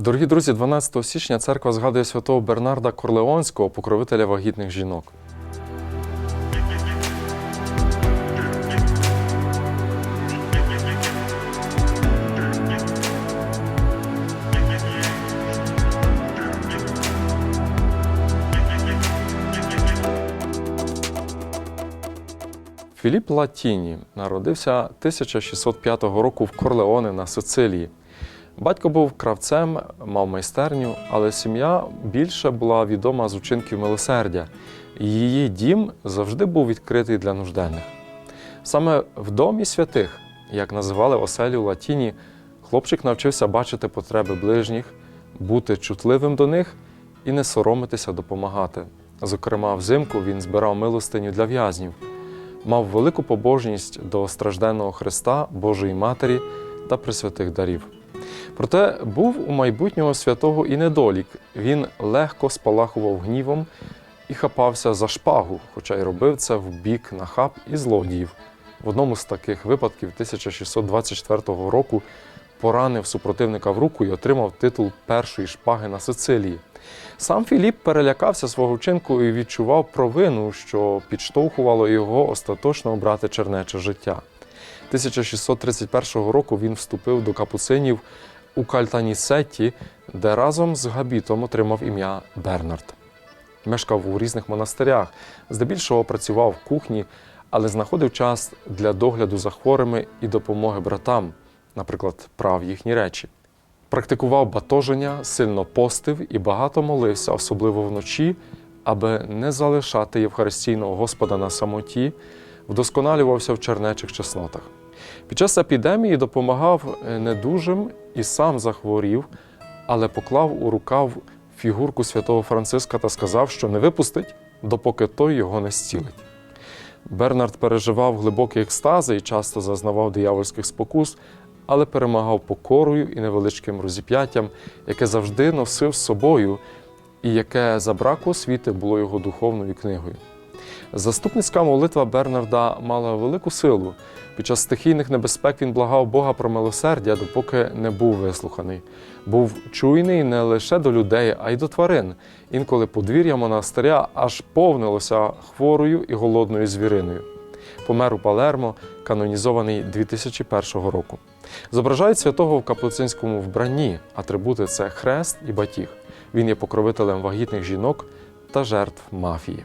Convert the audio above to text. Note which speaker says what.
Speaker 1: Дорогі друзі, 12 січня церква згадує святого Бернарда Корлеонського, покровителя вагітних жінок. Філіп Латіні народився 1605 року в Корлеоне на Сицилії. Батько був кравцем, мав майстерню, але сім'я більше була відома з учинків милосердя. Її дім завжди був відкритий для нужденних. Саме в домі святих, як називали оселю Латіні, хлопчик навчився бачити потреби ближніх, бути чутливим до них і не соромитися допомагати. Зокрема, взимку він збирав милостиню для в'язнів, мав велику побожність до стражденного Христа, Божої Матері та присвятих дарів. Проте був у майбутнього святого і недолік. Він легко спалахував гнівом і хапався за шпагу, хоча й робив це в бік нахаб і злодіїв. В одному з таких випадків 1624 року поранив супротивника в руку і отримав титул першої шпаги на Сицилії. Сам Філіп перелякався свого вчинку і відчував провину, що підштовхувало його остаточно обрати чернече життя. 1631 року він вступив до капуцинів у Кальтанісетті, де разом з Габітом отримав ім'я Бернард. Мешкав у різних монастирях, здебільшого працював в кухні, але знаходив час для догляду за хворими і допомоги братам, наприклад, прав їхні речі. Практикував батоження, сильно постив і багато молився, особливо вночі, аби не залишати Євхаристійного Господа на самоті, вдосконалювався в чернечих чеснотах. Під час епідемії допомагав е, недужим і сам захворів, але поклав у рукав фігурку святого Франциска та сказав, що не випустить, допоки той його не зцілить. Бернард переживав глибокі екстази і часто зазнавав диявольських спокус, але перемагав покорою і невеличким розіп'яттям, яке завжди носив з собою, і яке за браку освіти було його духовною книгою. Заступницька молитва Бернарда мала велику силу. Під час стихійних небезпек він благав Бога про милосердя, допоки не був вислуханий. Був чуйний не лише до людей, а й до тварин. Інколи подвір'я монастиря аж повнилося хворою і голодною звіриною. Помер у Палермо, канонізований 2001 року. Зображають святого в капуцинському вбранні. Атрибути це хрест і батіг. Він є покровителем вагітних жінок та жертв мафії.